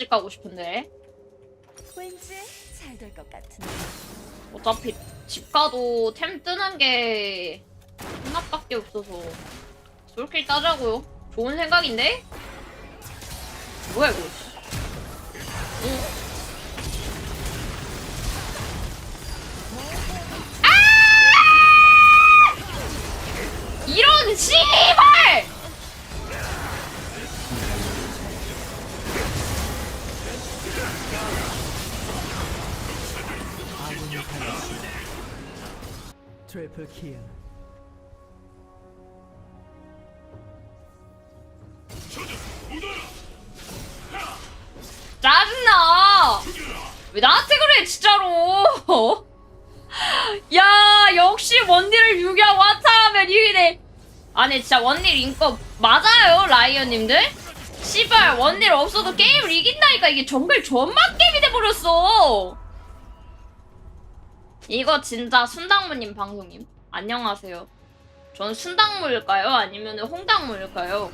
집 가고 싶은데 왠지 잘 될 것 같은데. 어차피 집 가도 템 뜨는 게 하나밖에 없어서 솔킬 따자고요 좋은 생각인데? 뭐야 이거 응. 트리플 킬. 짜증나! 왜 나한테 그래, 진짜로! 야, 역시 원딜을 유기하고 하차하면 이기네. 아니, 진짜 원딜 인거 맞아요, 라이언님들? 씨발, 원딜 없어도 게임을 이긴다니까 이게 정말 존맛 게임이 돼버렸어! 이거 진짜 순당무님 방송님. 안녕하세요. 전 순당무일까요? 아니면 홍당무일까요?